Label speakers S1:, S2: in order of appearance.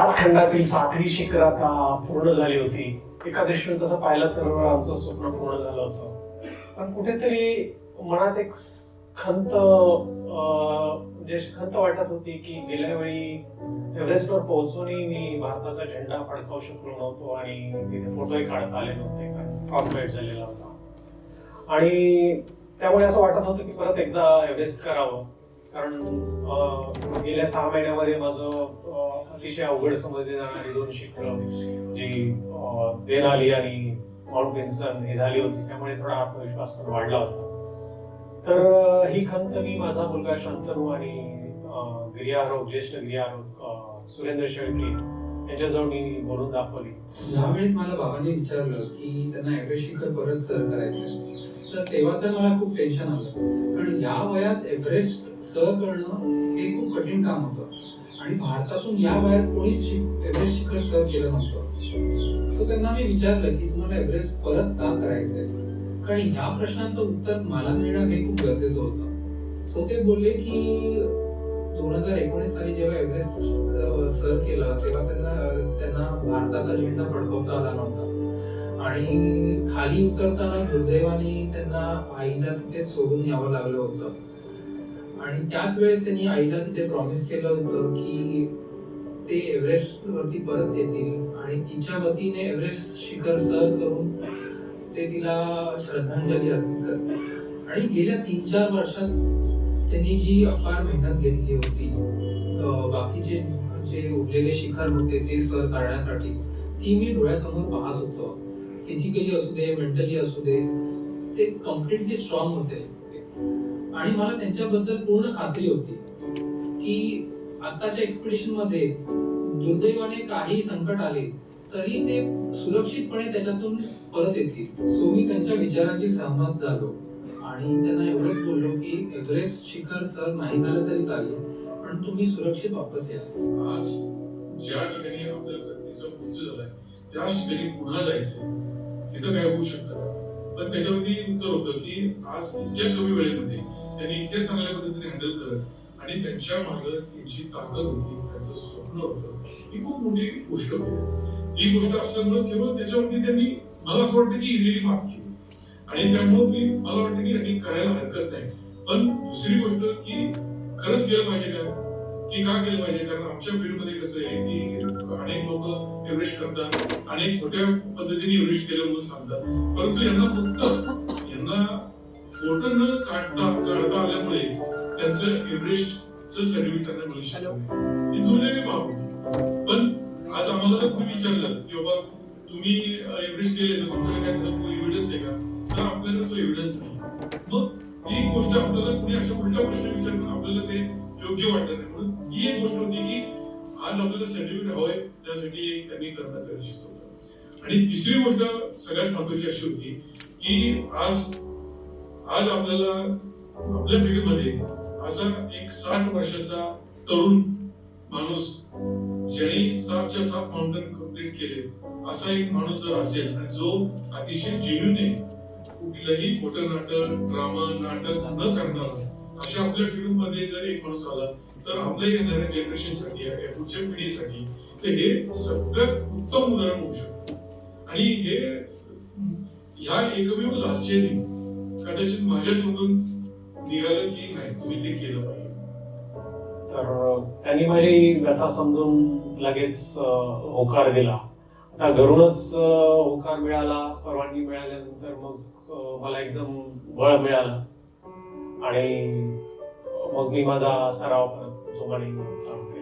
S1: सात खंडातील साखरी शिखर आता पूर्ण झाली होती. एका दृष्टीने तसं पाहिलं तर आमचं स्वप्न पूर्ण झालं होतं. पण कुठेतरी मनात एक खंत म्हणजे खंत वाटत होती की गेल्या वेळी एव्हरेस्टवर पोहोचूनही मी भारताचा झेंडा फडकावू शकलो नव्हतो आणि तिथे फोटोही काढता आले नव्हते. कारण फ्रॉस्ट झालेला होता. आणि त्यामुळे असं वाटत होतं की परत एकदा एव्हरेस्ट करावं. कारण गेल्या सहा महिन्यामध्ये माझं अतिशय अवघड समजले जाणारी दोन शिखरं जी देनाली आणि माउंट विन्सन हे झाली होती त्यामुळे थोडा आत्मविश्वास पण वाढला होता. तर ही खंत मी माझा मुलगा शंतनू आणि अं, गिर्यारोहक ज्येष्ठ गिर्यारोहक सुरेंद्र शेळके त्याच्याजवळ मी बोलून दाखवली.
S2: ज्यावेळेस मला बाबांनी विचारलं की त्यांना एव्हरेस्ट शिखर परत सर करायचंय तर तेव्हा तर मला खूप टेन्शन आलं. कारण या वयात एव्हरेस्ट सर करणं हे खूप कठीण काम होतं. आणि भारतातून या वयात कोणीच एव्हरेस्ट शिखर सर केलं नव्हतं. सो त्यांना मी विचारलं की तुम्हाला एव्हरेस्ट परत का करायचंय? कारण या प्रश्नाचं उत्तर मला मिळणं हे खूप गरजेचं होतं. सो ते बोलले की दोन हजार एकोणीस साली जेव्हा एव्हरेस्ट सर केलं तेव्हा त्यांना त्यांना भारताचा झेंडा फडकवता आला नव्हता. आणि खाली उतरताना दुर्दैवाने त्यांना आईला तिथे सोडून यावं लागलं होतं. आणि त्याच वेळेस त्यांनी आईला तिथे प्रॉमिस केलं होतं की ते एव्हरेस्ट वरती परत येतील. आणि तिच्या वतीने एव्हरेस्ट शिखर सर करून ते तिला श्रद्धांजली अर्पित करते आणि गेल्या तीन चार वर्षात त्यांनी जी अपार मेहनत घेतली होती बाकीचे जे उरलेले शिखर होते ते सर करण्यासाठी ती मी डोळ्यासमोर पाहत होतो. फिजिकली असू दे मेंटली असू दे ते कम्प्लिटली स्ट्रॉंग होते. आणि मला त्यांच्याबद्दल पूर्ण खात्री होती की आताच्या एक्सपिडिशनमध्ये दुर्दैवाने काही संकट आले तरी ते सुरक्षितपणे त्याच्यातून परत येतील. सो मी त्यांच्या विचारांची सहमत झालो. आणि त्यांना एवढंच बोललो की एव्हरेस्ट शिखर सर नाही झालं तरी चालेल पण तुम्ही सुरक्षित वापस या.
S3: आज ज्या ठिकाणी आपल्या व्यक्तीचा मृत्यू झालाय त्याच ठिकाणी पुन्हा जायचं. तिथं काय होऊ शकतं? पण त्याच्यावरती उत्तर होतं की आज इतक्या कमी वेळेमध्ये त्यांनी इतक्या चांगल्या पद्धतीने हँडल करत आणि त्यांच्या मागे त्यांची ताकद होती त्यांचं स्वप्न होतं. ही खूप मोठी गोष्ट होती. ही गोष्ट असल्यामुळे केवळ त्याच्यावरती त्यांनी मला असं वाटतं की इझिली मात केली. आणि त्यामुळे मी मला वाटतं की यांनी करायला हरकत नाही. पण दुसरी गोष्ट की खरंच केलं पाहिजे का? की का केलं पाहिजे? कारण आमच्या फील्डमध्ये कसं आहे की अनेक लोक एव्हरेस्ट करतात अनेक खोट्या पद्धतीने एव्हरेस्ट केलं म्हणून सांगतात. परंतु यांना फक्त यांना फोटो न काढता काढता आल्यामुळे त्यांचं एव्हरेस्टचं सर्टिफिकेट त्यांना मिळू शकलं ही दुर्दैवी बाब होती. पण आज आम्हाला कोणी विचारलं की बाबा तुम्ही एव्हरेस्ट केले तर तुमच्याकडे काय त्याचा आहे का? तर आपल्याला तो एव्हिडन्स नाही. मग ती गोष्ट आपल्याला कुणी अशा उलटा प्रश्न विचारून आपल्याला ते योग्य वाटलं नाही. म्हणून ही एक गोष्ट होती की आज आपल्याला सर्टिफिकेट हवंय त्यासाठी एक त्यांनी करणं गरजेचं होतं आणि तिसरी गोष्ट सगळ्यात महत्वाची अशी होती की आज आज आपल्याला आपल्या फील्डमध्ये असा एक साठ वर्षाचा तरुण माणूस ज्याने सातच्या सात माउंटन कंप्लीट केले असा एक माणूस जर असेल आणि जो अतिशय जेन्युन आहे कुठलंही खोटं नाटक ड्रामा नाटक न करणारा अशा आपल्या फिल्ममध्ये जर एक माणूस आला तर आपल्या येणाऱ्या जनरेशनसाठी पुढच्या पिढीसाठी ते हे सगळ्यात उत्तम उदाहरण होऊ शकतं. आणि हे ह्या एकमेव लालचेने कदाचित माझ्या तोंडून निघालं की नाही तुम्ही ते केलं पाहिजे.
S1: तर त्यांनी माझी व्यथा समजून लगेच होकार दिला. आता घरूनच होकार मिळाला परवानगी मिळाल्यानंतर मग मला एकदम बळ मिळालं. आणि मग मी माझा सराव परत जोमाने चालू केला